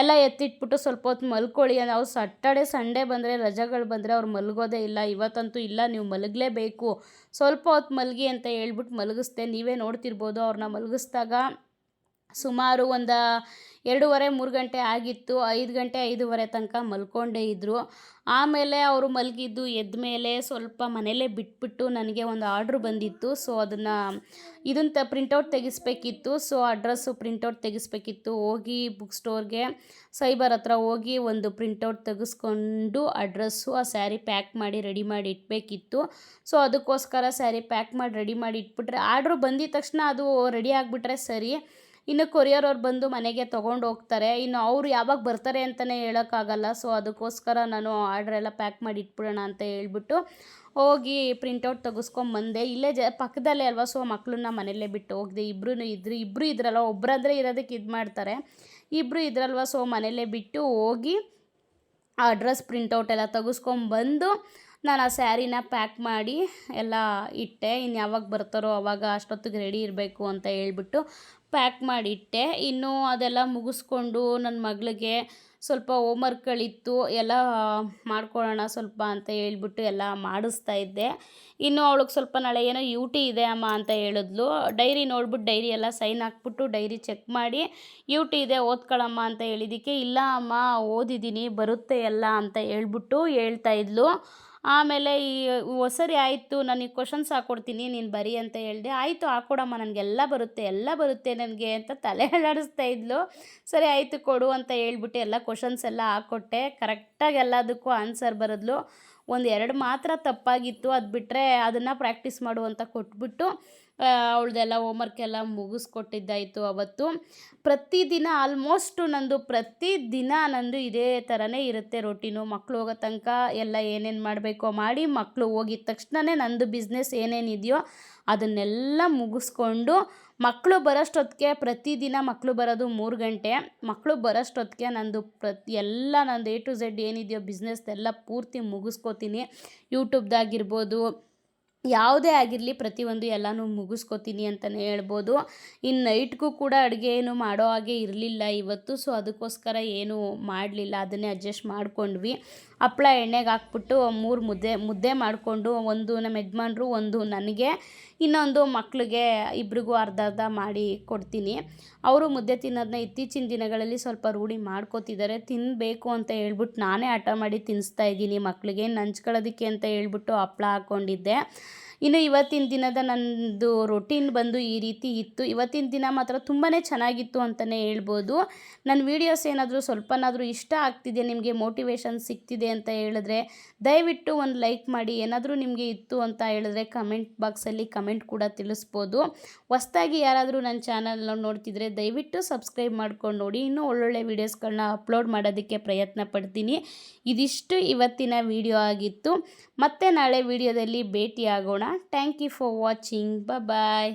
ಎಲ್ಲ ಎತ್ತಿಟ್ಬಿಟ್ಟು ಸ್ವಲ್ಪ ಹೊತ್ತು ಮಲ್ಕೊಳ್ಳಿ. ಅವ್ರು ಸಟರ್ಡೆ ಸಂಡೇ ಬಂದರೆ, ರಜೆಗಳು ಬಂದರೆ ಅವ್ರು ಮಲಗೋದೇ ಇಲ್ಲ. ಇವತ್ತಂತೂ ಇಲ್ಲ, ನೀವು ಮಲಗಲೇಬೇಕು. ಸ್ವಲ್ಪ ಹೊತ್ತು ಮಲಗಿ ಅಂತ ಹೇಳ್ಬಿಟ್ಟು ಮಲಗಿಸ್ದೆ. ನೀವೇ ನೋಡ್ತಿರ್ಬೋದು ಅವ್ರನ್ನ ಮಲಗಿಸ್ದಾಗ. ಸುಮಾರು ಒಂದು ಎರಡೂವರೆ, ಮೂರು ಗಂಟೆ ಆಗಿತ್ತು. ಐದು ಗಂಟೆ, ಐದೂವರೆ ತನಕ ಮಲ್ಕೊಂಡೇ ಇದ್ದರು ಆಮೇಲೆ ಅವರು ಮಲಗಿದ್ದು ಎದ್ದ ಮೇಲೆ ಸ್ವಲ್ಪ ಮನೇಲೇ ಬಿಟ್ಬಿಟ್ಟು ನನಗೆ ಒಂದು ಆರ್ಡ್ರ್ ಬಂದಿತ್ತು. ಸೊ, ಅದನ್ನು ಇದನ್ನ ತ ಪ್ರಿಂಟೌಟ್ ತೆಗಿಸ್ಬೇಕಿತ್ತು. ಸೊ, ಅಡ್ರೆಸ್ಸು ಪ್ರಿಂಟೌಟ್ ತೆಗಿಸ್ಬೇಕಿತ್ತು. ಹೋಗಿ ಬುಕ್ ಸ್ಟೋರ್ಗೆ, ಸೈಬರ್ ಹತ್ರ ಹೋಗಿ ಒಂದು ಪ್ರಿಂಟೌಟ್ ತೆಗೆಸ್ಕೊಂಡು ಅಡ್ರೆಸ್ಸು, ಆ ಸ್ಯಾರಿ ಪ್ಯಾಕ್ ಮಾಡಿ ರೆಡಿ ಮಾಡಿ ಇಟ್ಬೇಕಿತ್ತು. ಸೊ, ಅದಕ್ಕೋಸ್ಕರ ಸ್ಯಾರಿ ಪ್ಯಾಕ್ ಮಾಡಿ ರೆಡಿ ಮಾಡಿ ಇಟ್ಬಿಟ್ರೆ, ಆರ್ಡ್ರ್ ಬಂದಿದ ತಕ್ಷಣ ಅದು ರೆಡಿ ಆಗಿಬಿಟ್ರೆ ಸರಿ. ಇನ್ನು ಕೊರಿಯರ್ ಅವ್ರು ಬಂದು ಮನೆಗೆ ತೊಗೊಂಡು ಹೋಗ್ತಾರೆ. ಇನ್ನು ಅವ್ರು ಯಾವಾಗ ಬರ್ತಾರೆ ಅಂತಲೇ ಹೇಳೋಕ್ಕಾಗಲ್ಲ. ಸೊ ಅದಕ್ಕೋಸ್ಕರ ನಾನು ಆರ್ಡ್ರ್ ಎಲ್ಲ ಪ್ಯಾಕ್ ಮಾಡಿ ಇಟ್ಬಿಡೋಣ ಅಂತ ಹೇಳ್ಬಿಟ್ಟು ಹೋಗಿ ಪ್ರಿಂಟೌಟ್ ತೆಗೆಸ್ಕೊಂಬಂದೆ ಇಲ್ಲೇ ಜ, ಪಕ್ಕದಲ್ಲೇ ಅಲ್ವಾ? ಸೊ ಮಕ್ಕಳನ್ನ ಮನೆಯಲ್ಲೇ ಬಿಟ್ಟು ಹೋಗಿದೆ. ಇಬ್ಬರೂ ಇದ್ರು ಇಬ್ಬರು ಇದ್ರಲ್ಲ ಒಬ್ಬರಾದ್ರೆ ಇರೋದಕ್ಕೆ ಇದು ಮಾಡ್ತಾರೆ. ಇಬ್ಬರು ಇದ್ರಲ್ವ? ಸೊ ಮನೆಯಲ್ಲೇ ಬಿಟ್ಟು ಹೋಗಿ ಆ ಡ್ರೆಸ್ ಪ್ರಿಂಟೌಟ್ ಎಲ್ಲ ತೆಗೆಸ್ಕೊಂಬಂದು ನಾನು ಆ ಸ್ಯಾರಿನ ಪ್ಯಾಕ್ ಮಾಡಿ ಎಲ್ಲ ಇಟ್ಟೆ. ಇನ್ನು ಯಾವಾಗ ಬರ್ತಾರೋ ಅವಾಗ ಅಷ್ಟೊತ್ತಿಗೆ ರೆಡಿ ಇರಬೇಕು ಅಂತ ಹೇಳ್ಬಿಟ್ಟು ಪ್ಯಾಕ್ ಮಾಡಿಟ್ಟೆ. ಇನ್ನೂ ಅದೆಲ್ಲ ಮುಗಿಸ್ಕೊಂಡು ನನ್ನ ಮಗಳಿಗೆ ಸ್ವಲ್ಪ ಹೋಮ್ವರ್ಕ್ಗಳಿತ್ತು, ಎಲ್ಲ ಮಾಡ್ಕೊಳ್ಳೋಣ ಸ್ವಲ್ಪ ಅಂತ ಹೇಳ್ಬಿಟ್ಟು ಎಲ್ಲ ಮಾಡಿಸ್ತಾ ಇದ್ದೆ. ಇನ್ನು ಅವಳಿಗೆ ಸ್ವಲ್ಪ ನಾಳೆ ಏನೋ ಯು ಟಿ ಇದೆ ಅಮ್ಮ ಅಂತ ಹೇಳಿದ್ಲು. ಡೈರಿ ನೋಡ್ಬಿಟ್ಟು ಡೈರಿ ಎಲ್ಲ ಸೈನ್ ಹಾಕ್ಬಿಟ್ಟು ಡೈರಿ ಚೆಕ್ ಮಾಡಿ ಯು ಟಿ ಇದೆ ಓದ್ಕೊಳ್ಳಮ್ಮ ಅಂತ ಹೇಳಿದ್ದಕ್ಕೆ, ಇಲ್ಲ ಅಮ್ಮ ಓದಿದ್ದೀನಿ ಬರುತ್ತೆ ಎಲ್ಲ ಅಂತ ಹೇಳ್ಬಿಟ್ಟು ಹೇಳ್ತಾ ಇದ್ಲು. ಆಮೇಲೆ ಈ ಸರಿ ಆಯಿತು ನನಗೆ ಕ್ವಶನ್ಸ್ ಹಾಕ್ಕೊಡ್ತೀನಿ ನೀನು ಬರಿ ಅಂತ ಹೇಳಿದೆ. ಆಯಿತು ಹಾಕ್ಕೊಡಮ್ಮ ನನಗೆಲ್ಲ ಬರುತ್ತೆ, ಎಲ್ಲ ಬರುತ್ತೆ ನನಗೆ ಅಂತ ತಲೆ ಅಲ್ಲಾಡಿಸ್ತಾ ಇದ್ಲು. ಸರಿ, ಆಯಿತು, ಕೊಡು ಅಂತ ಹೇಳ್ಬಿಟ್ಟು ಎಲ್ಲ ಕ್ವಶನ್ಸ್ ಎಲ್ಲ ಹಾಕ್ಕೊಟ್ಟೆ ಕರೆಕ್ಟಾಗಿ ಎಲ್ಲದಕ್ಕೂ ಆನ್ಸರ್ ಬರೆದ್ಲು. ಒಂದು ಎರಡು ಮಾತ್ರ ತಪ್ಪಾಗಿತ್ತು ಅದು ಬಿಟ್ಟರೆ ಅದನ್ನು ಪ್ರಾಕ್ಟೀಸ್ ಮಾಡು ಅಂತ ಕೊಟ್ಬಿಟ್ಟು ಅವಳದೆಲ್ಲ ಹೋಮ್ವರ್ಕ್ ಎಲ್ಲ ಮುಗಿಸ್ಕೊಟ್ಟಿದ್ದಾಯಿತು ಅವತ್ತು. ಪ್ರತಿದಿನ ಆಲ್ಮೋಸ್ಟು ನಂದು ಪ್ರತಿದಿನ ನಂದು ಇದೇ ಥರನೇ ಇರುತ್ತೆ ರೊಟೀನು ಮಕ್ಕಳು ಹೋಗೋ ತನಕ ಎಲ್ಲ ಏನೇನು ಮಾಡಬೇಕೋ ಮಾಡಿ ಮಕ್ಕಳು ಹೋಗಿದ ತಕ್ಷಣವೇ ನಂದು ಬಿಸ್ನೆಸ್ ಏನೇನಿದೆಯೋ ಅದನ್ನೆಲ್ಲ ಮುಗಿಸ್ಕೊಂಡು ಮಕ್ಕಳು ಬರೋಷ್ಟೊತ್ತಿಗೆ ಪ್ರತಿದಿನ ಮಕ್ಕಳು ಬರೋದು ಮೂರು ಗಂಟೆ. ಮಕ್ಕಳು ಬರೋಷ್ಟೊತ್ತಿಗೆ ನಂದು ಪ್ರತಿ, ಎಲ್ಲ ನಂದು ಎ ಟು ಝೆಡ್ ಏನಿದೆಯೋ ಬಿಸ್ನೆಸ್ ಎಲ್ಲ ಪೂರ್ತಿ ಮುಗಿಸ್ಕೋತೀನಿ. ಯೂಟ್ಯೂಬ್ದಾಗಿರ್ಬೋದು ಯಾವುದೇ ಆಗಿರಲಿ ಪ್ರತಿಯೊಂದು ಎಲ್ಲನೂ ಮುಗಿಸ್ಕೊತೀನಿ ಅಂತಲೇ ಹೇಳ್ಬೋದು. ಇನ್ನು ನೈಟ್ಗೂ ಕೂಡ ಅಡುಗೆ ಏನು ಮಾಡೋ ಹಾಗೆ ಇರಲಿಲ್ಲ ಇವತ್ತು, ಸೊ ಅದಕ್ಕೋಸ್ಕರ ಏನು ಮಾಡಲಿಲ್ಲ, ಅದನ್ನೇ ಅಡ್ಜಸ್ಟ್ ಮಾಡ್ಕೊಂಡ್ವಿ. ಹಪ್ಳ ಎಣ್ಣೆಗೆ ಹಾಕ್ಬಿಟ್ಟು ಮೂರು ಮುದ್ದೆ ಮುದ್ದೆ ಮಾಡಿಕೊಂಡು ಒಂದು ನಮ್ಮ ಯಜಮಾನ್ರು, ಒಂದು ನನಗೆ, ಇನ್ನೊಂದು ಮಕ್ಕಳಿಗೆ ಇಬ್ರಿಗೂ ಅರ್ಧ ಅರ್ಧ ಮಾಡಿ ಕೊಡ್ತೀನಿ. ಅವರು ಮುದ್ದೆ ತಿನ್ನೋದನ್ನ ಇತ್ತೀಚಿನ ದಿನಗಳಲ್ಲಿ ಸ್ವಲ್ಪ ರೂಢಿ ಮಾಡ್ಕೋತಿದ್ದಾರೆ. ತಿನ್ನಬೇಕು ಅಂತ ಹೇಳ್ಬಿಟ್ಟು ನಾನೇ ಹಠ ಮಾಡಿ ತಿನ್ನಿಸ್ತಾ ಇದ್ದೀನಿ ಮಕ್ಕಳಿಗೆ ನಂಚ್ಕೊಳ್ಳೋದಕ್ಕೆ ಅಂತ ಹೇಳ್ಬಿಟ್ಟು ಹಪ್ಳ ಹಾಕ್ಕೊಂಡಿದ್ದೆ. ಇನ್ನು ಇವತ್ತಿನ ದಿನದ ನನ್ನದು ರೊಟೀನ್ ಬಂದು ಈ ರೀತಿ ಇತ್ತು. ಇವತ್ತಿನ ದಿನ ಮಾತ್ರ ತುಂಬಾ ಚೆನ್ನಾಗಿತ್ತು ಅಂತಲೇ ಹೇಳ್ಬೋದು. ನನ್ನ ವೀಡಿಯೋಸ್ ಏನಾದರೂ ಸ್ವಲ್ಪನಾದರೂ ಇಷ್ಟ ಆಗ್ತಿದೆ ನಿಮಗೆ ಮೋಟಿವೇಶನ್ ಸಿಗ್ತಿದೆ ಅಂತ ಹೇಳಿದ್ರೆ ದಯವಿಟ್ಟು ಒಂದು ಲೈಕ್ ಮಾಡಿ. ಏನಾದರೂ ನಿಮಗೆ ಇತ್ತು ಅಂತ ಹೇಳಿದ್ರೆ ಕಮೆಂಟ್ ಬಾಕ್ಸಲ್ಲಿ ಕಮೆಂಟ್ ಕೂಡ ತಿಳಿಸ್ಬೋದು. ಹೊಸ್ದಾಗಿ ಯಾರಾದರೂ ನನ್ನ ಚಾನಲ್ನ ನೋಡ್ತಿದ್ರೆ ದಯವಿಟ್ಟು ಸಬ್ಸ್ಕ್ರೈಬ್ ಮಾಡ್ಕೊಂಡು ನೋಡಿ. ಇನ್ನೂ ಒಳ್ಳೊಳ್ಳೆ ವೀಡಿಯೋಸ್ಗಳನ್ನ ಅಪ್ಲೋಡ್ ಮಾಡೋದಕ್ಕೆ ಪ್ರಯತ್ನ ಪಡ್ತೀನಿ. ಇದಿಷ್ಟು ಇವತ್ತಿನ ವಿಡಿಯೋ ಆಗಿತ್ತು. ಮತ್ತೆ ನಾಳೆ ವಿಡಿಯೋದಲ್ಲಿ ಭೇಟಿ ಆಗೋಣ thank you for watching bye